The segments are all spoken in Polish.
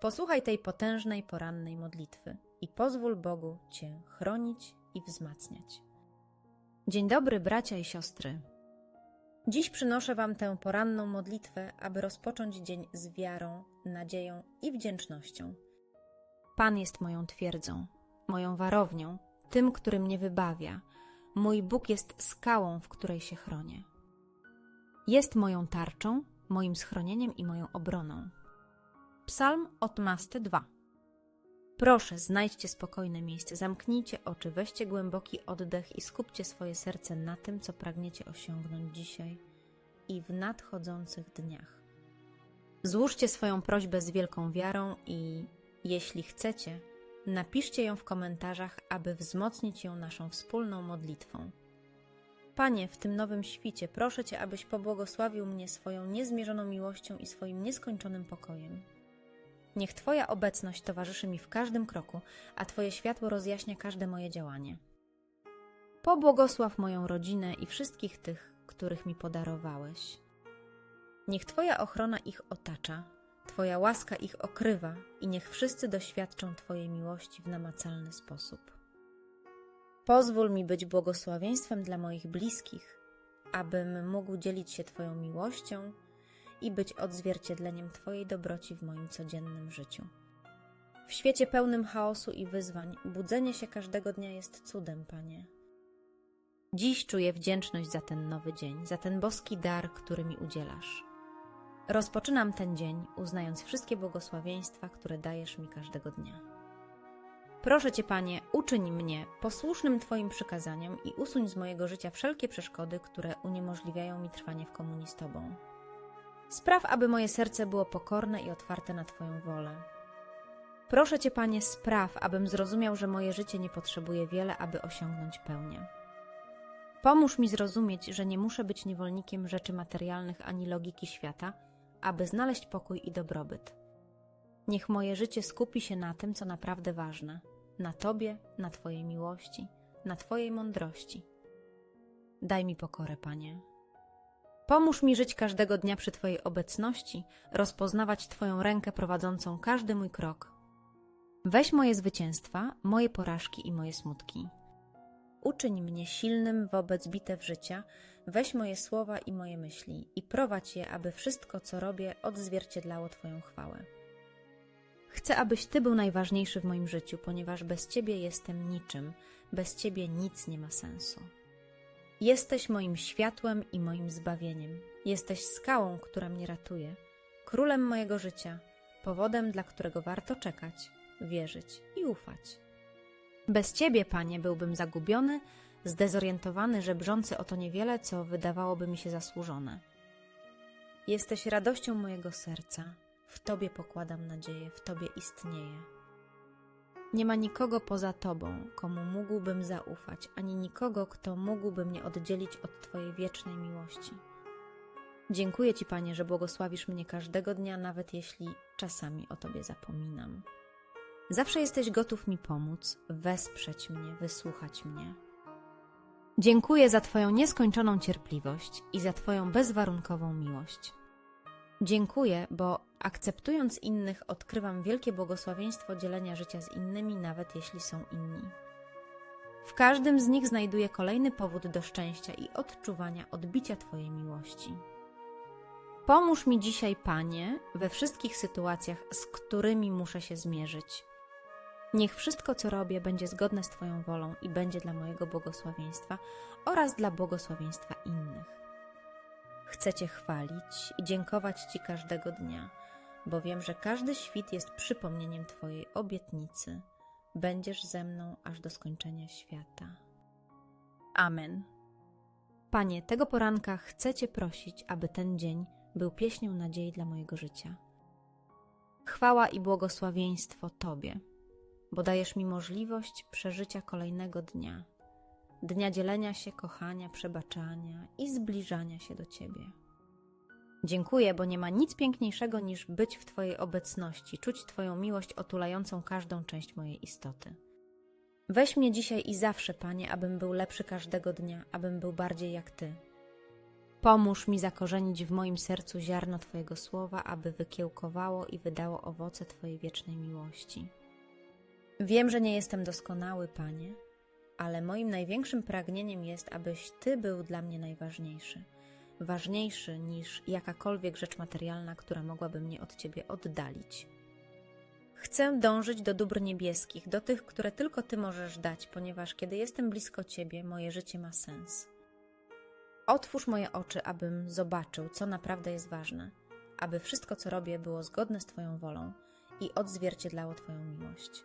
Posłuchaj tej potężnej porannej modlitwy i pozwól Bogu Cię chronić i wzmacniać. Dzień dobry, bracia i siostry. Dziś przynoszę Wam tę poranną modlitwę, aby rozpocząć dzień z wiarą, nadzieją i wdzięcznością. Pan jest moją twierdzą, moją warownią, tym, który mnie wybawia. Mój Bóg jest skałą, w której się chronię. Jest moją tarczą, moim schronieniem i moją obroną. Psalm od Masty 2 Proszę, znajdźcie spokojne miejsce, zamknijcie oczy, weźcie głęboki oddech i skupcie swoje serce na tym, co pragniecie osiągnąć dzisiaj i w nadchodzących dniach. Złóżcie swoją prośbę z wielką wiarą i, jeśli chcecie, napiszcie ją w komentarzach, aby wzmocnić ją naszą wspólną modlitwą. Panie, w tym nowym świcie proszę Cię, abyś pobłogosławił mnie swoją niezmierzoną miłością i swoim nieskończonym pokojem. Niech Twoja obecność towarzyszy mi w każdym kroku, a Twoje światło rozjaśnia każde moje działanie. Pobłogosław moją rodzinę i wszystkich tych, których mi podarowałeś. Niech Twoja ochrona ich otacza, Twoja łaska ich okrywa i niech wszyscy doświadczą Twojej miłości w namacalny sposób. Pozwól mi być błogosławieństwem dla moich bliskich, abym mógł dzielić się Twoją miłością i być odzwierciedleniem Twojej dobroci w moim codziennym życiu. W świecie pełnym chaosu i wyzwań, budzenie się każdego dnia jest cudem, Panie. Dziś czuję wdzięczność za ten nowy dzień, za ten boski dar, który mi udzielasz. Rozpoczynam ten dzień, uznając wszystkie błogosławieństwa, które dajesz mi każdego dnia. Proszę Cię, Panie, uczyń mnie posłusznym Twoim przykazaniom i usuń z mojego życia wszelkie przeszkody, które uniemożliwiają mi trwanie w komunii z Tobą. Spraw, aby moje serce było pokorne i otwarte na Twoją wolę. Proszę Cię, Panie, spraw, abym zrozumiał, że moje życie nie potrzebuje wiele, aby osiągnąć pełnię. Pomóż mi zrozumieć, że nie muszę być niewolnikiem rzeczy materialnych ani logiki świata, aby znaleźć pokój i dobrobyt. Niech moje życie skupi się na tym, co naprawdę ważne na Tobie, na Twojej miłości, na Twojej mądrości. Daj mi pokorę, Panie. Pomóż mi żyć każdego dnia przy Twojej obecności, rozpoznawać Twoją rękę prowadzącą każdy mój krok. Weź moje zwycięstwa, moje porażki i moje smutki. Uczyń mnie silnym wobec bitew życia, weź moje słowa i moje myśli i prowadź je, aby wszystko, co robię, odzwierciedlało Twoją chwałę. Chcę, abyś Ty był najważniejszy w moim życiu, ponieważ bez Ciebie jestem niczym, bez Ciebie nic nie ma sensu. Jesteś moim światłem i moim zbawieniem. Jesteś skałą, która mnie ratuje, królem mojego życia, powodem, dla którego warto czekać, wierzyć i ufać. Bez Ciebie, Panie, byłbym zagubiony, zdezorientowany, żebrzący o to niewiele, co wydawałoby mi się zasłużone. Jesteś radością mojego serca. W Tobie pokładam nadzieję, w Tobie istnieję. Nie ma nikogo poza Tobą, komu mógłbym zaufać, ani nikogo, kto mógłby mnie oddzielić od Twojej wiecznej miłości. Dziękuję Ci, Panie, że błogosławisz mnie każdego dnia, nawet jeśli czasami o Tobie zapominam. Zawsze jesteś gotów mi pomóc, wesprzeć mnie, wysłuchać mnie. Dziękuję za Twoją nieskończoną cierpliwość i za Twoją bezwarunkową miłość. Dziękuję, bo akceptując innych, odkrywam wielkie błogosławieństwo dzielenia życia z innymi, nawet jeśli są inni. W każdym z nich znajduję kolejny powód do szczęścia i odczuwania odbicia Twojej miłości. Pomóż mi dzisiaj, Panie, we wszystkich sytuacjach, z którymi muszę się zmierzyć. Niech wszystko, co robię, będzie zgodne z Twoją wolą i będzie dla mojego błogosławieństwa oraz dla błogosławieństwa innych. Chcę Cię chwalić i dziękować Ci każdego dnia, bo wiem, że każdy świt jest przypomnieniem Twojej obietnicy. Będziesz ze mną aż do skończenia świata. Amen. Panie, tego poranka chcę Cię prosić, aby ten dzień był pieśnią nadziei dla mojego życia. Chwała i błogosławieństwo Tobie, bo dajesz mi możliwość przeżycia kolejnego dnia dnia dzielenia się, kochania, przebaczania i zbliżania się do Ciebie. Dziękuję, bo nie ma nic piękniejszego niż być w Twojej obecności, czuć Twoją miłość otulającą każdą część mojej istoty. Weź mnie dzisiaj i zawsze, Panie, abym był lepszy każdego dnia, abym był bardziej jak Ty. Pomóż mi zakorzenić w moim sercu ziarno Twojego słowa, aby wykiełkowało i wydało owoce Twojej wiecznej miłości. Wiem, że nie jestem doskonały, Panie, ale moim największym pragnieniem jest, abyś Ty był dla mnie najważniejszy. Ważniejszy niż jakakolwiek rzecz materialna, która mogłaby mnie od Ciebie oddalić. Chcę dążyć do dóbr niebieskich, do tych, które tylko Ty możesz dać, ponieważ kiedy jestem blisko Ciebie, moje życie ma sens. Otwórz moje oczy, abym zobaczył, co naprawdę jest ważne, aby wszystko, co robię, było zgodne z Twoją wolą i odzwierciedlało Twoją miłość.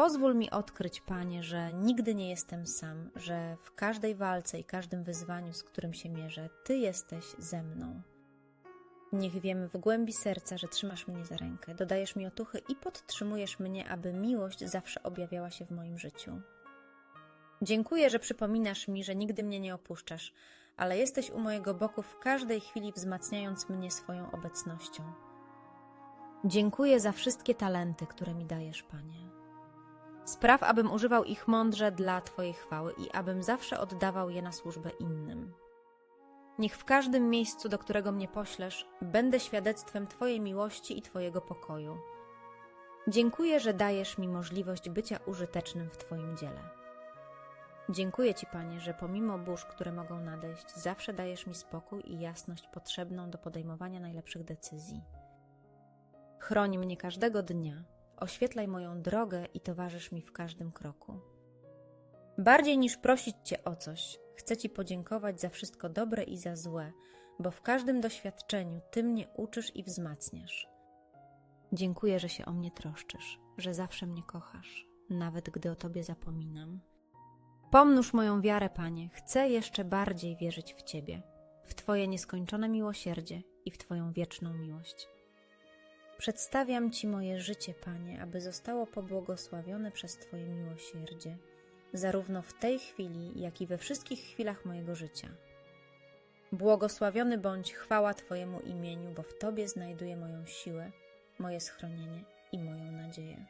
Pozwól mi odkryć, Panie, że nigdy nie jestem sam, że w każdej walce i każdym wyzwaniu, z którym się mierzę, Ty jesteś ze mną. Niech wiem w głębi serca, że trzymasz mnie za rękę, dodajesz mi otuchy i podtrzymujesz mnie, aby miłość zawsze objawiała się w moim życiu. Dziękuję, że przypominasz mi, że nigdy mnie nie opuszczasz, ale jesteś u mojego boku w każdej chwili, wzmacniając mnie swoją obecnością. Dziękuję za wszystkie talenty, które mi dajesz, Panie. Spraw, abym używał ich mądrze dla Twojej chwały i abym zawsze oddawał je na służbę innym. Niech w każdym miejscu, do którego mnie poślesz, będę świadectwem Twojej miłości i Twojego pokoju. Dziękuję, że dajesz mi możliwość bycia użytecznym w Twoim dziele. Dziękuję Ci, Panie, że pomimo burz, które mogą nadejść, zawsze dajesz mi spokój i jasność potrzebną do podejmowania najlepszych decyzji. Chroń mnie każdego dnia, oświetlaj moją drogę i towarzysz mi w każdym kroku. Bardziej niż prosić Cię o coś, chcę Ci podziękować za wszystko dobre i za złe, bo w każdym doświadczeniu Ty mnie uczysz i wzmacniasz. Dziękuję, że się o mnie troszczysz, że zawsze mnie kochasz, nawet gdy o Tobie zapominam. Pomnóż moją wiarę, Panie, chcę jeszcze bardziej wierzyć w Ciebie, w Twoje nieskończone miłosierdzie i w Twoją wieczną miłość. Przedstawiam Ci moje życie, Panie, aby zostało pobłogosławione przez Twoje miłosierdzie, zarówno w tej chwili, jak i we wszystkich chwilach mojego życia. Błogosławiony bądź chwała Twojemu imieniu, bo w Tobie znajduję moją siłę, moje schronienie i moją nadzieję.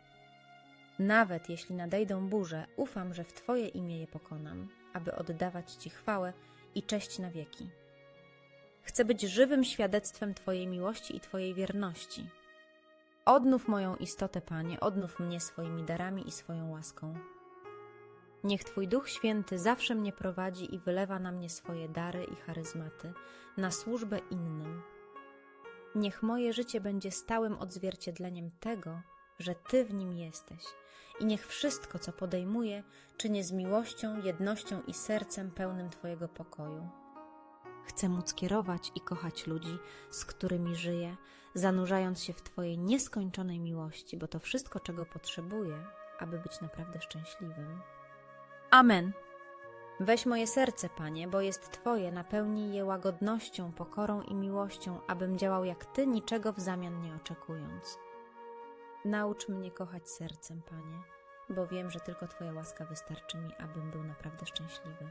Nawet jeśli nadejdą burze, ufam, że w Twoje imię je pokonam, aby oddawać Ci chwałę i cześć na wieki. Chcę być żywym świadectwem Twojej miłości i Twojej wierności. Odnów moją istotę, Panie, odnów mnie swoimi darami i swoją łaską. Niech Twój Duch Święty zawsze mnie prowadzi i wylewa na mnie swoje dary i charyzmaty, na służbę innym. Niech moje życie będzie stałym odzwierciedleniem tego, że Ty w nim jesteś i niech wszystko, co podejmuję, czynię z miłością, jednością i sercem pełnym Twojego pokoju. Chcę móc kierować i kochać ludzi, z którymi żyję, zanurzając się w Twojej nieskończonej miłości, bo to wszystko, czego potrzebuję, aby być naprawdę szczęśliwym. Amen. Weź moje serce, Panie, bo jest Twoje, napełnij je łagodnością, pokorą i miłością, abym działał jak Ty, niczego w zamian nie oczekując. Naucz mnie kochać sercem, Panie, bo wiem, że tylko Twoja łaska wystarczy mi, abym był naprawdę szczęśliwy.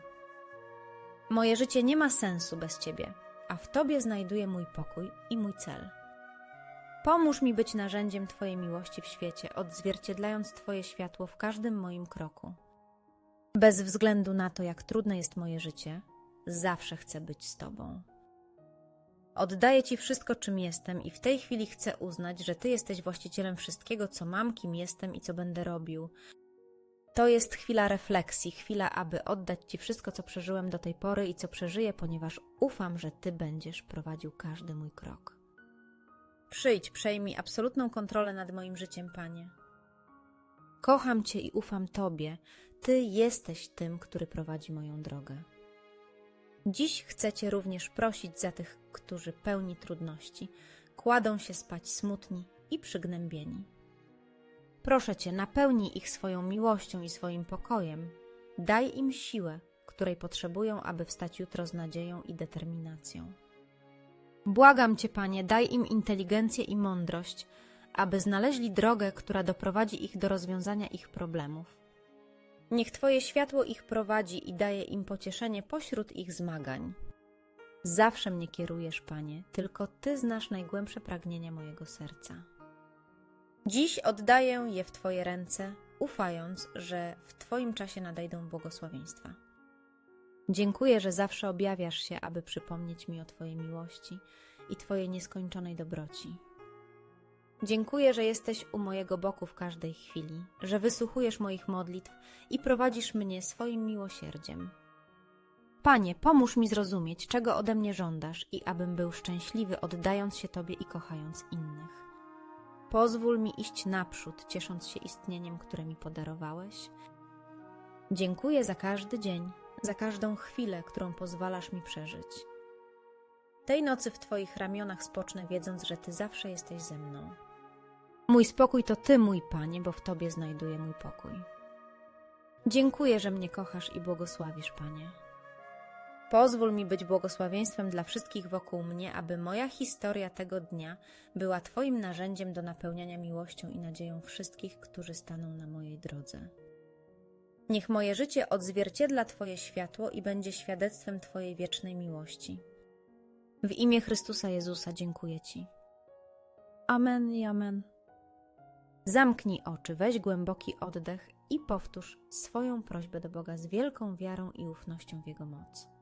Moje życie nie ma sensu bez Ciebie, a w Tobie znajduję mój pokój i mój cel. Pomóż mi być narzędziem Twojej miłości w świecie, odzwierciedlając Twoje światło w każdym moim kroku. Bez względu na to, jak trudne jest moje życie, zawsze chcę być z Tobą. Oddaję Ci wszystko, czym jestem, i w tej chwili chcę uznać, że Ty jesteś właścicielem wszystkiego, co mam, kim jestem i co będę robił. To jest chwila refleksji, chwila, aby oddać Ci wszystko, co przeżyłem do tej pory i co przeżyję, ponieważ ufam, że Ty będziesz prowadził każdy mój krok. Przyjdź, przejmij absolutną kontrolę nad moim życiem, Panie. Kocham Cię i ufam Tobie. Ty jesteś tym, który prowadzi moją drogę. Dziś chcę Cię również prosić za tych, którzy pełni trudności, kładą się spać smutni i przygnębieni. Proszę Cię, napełnij ich swoją miłością i swoim pokojem. Daj im siłę, której potrzebują, aby wstać jutro z nadzieją i determinacją. Błagam Cię, Panie, daj im inteligencję i mądrość, aby znaleźli drogę, która doprowadzi ich do rozwiązania ich problemów. Niech Twoje światło ich prowadzi i daje im pocieszenie pośród ich zmagań. Zawsze mnie kierujesz, Panie, tylko Ty znasz najgłębsze pragnienia mojego serca. Dziś oddaję je w Twoje ręce, ufając, że w Twoim czasie nadejdą błogosławieństwa. Dziękuję, że zawsze objawiasz się, aby przypomnieć mi o Twojej miłości i Twojej nieskończonej dobroci. Dziękuję, że jesteś u mojego boku w każdej chwili, że wysłuchujesz moich modlitw i prowadzisz mnie swoim miłosierdziem. Panie, pomóż mi zrozumieć, czego ode mnie żądasz i abym był szczęśliwy, oddając się Tobie i kochając innych. Pozwól mi iść naprzód, ciesząc się istnieniem, które mi podarowałeś. Dziękuję za każdy dzień, za każdą chwilę, którą pozwalasz mi przeżyć. Tej nocy w Twoich ramionach spocznę, wiedząc, że Ty zawsze jesteś ze mną. Mój spokój to Ty, mój Panie, bo w Tobie znajduję mój pokój. Dziękuję, że mnie kochasz i błogosławisz, Panie. Pozwól mi być błogosławieństwem dla wszystkich wokół mnie, aby moja historia tego dnia była Twoim narzędziem do napełniania miłością i nadzieją wszystkich, którzy staną na mojej drodze. Niech moje życie odzwierciedla Twoje światło i będzie świadectwem Twojej wiecznej miłości. W imię Chrystusa Jezusa dziękuję Ci. Amen i amen. Zamknij oczy, weź głęboki oddech i powtórz swoją prośbę do Boga z wielką wiarą i ufnością w Jego moc.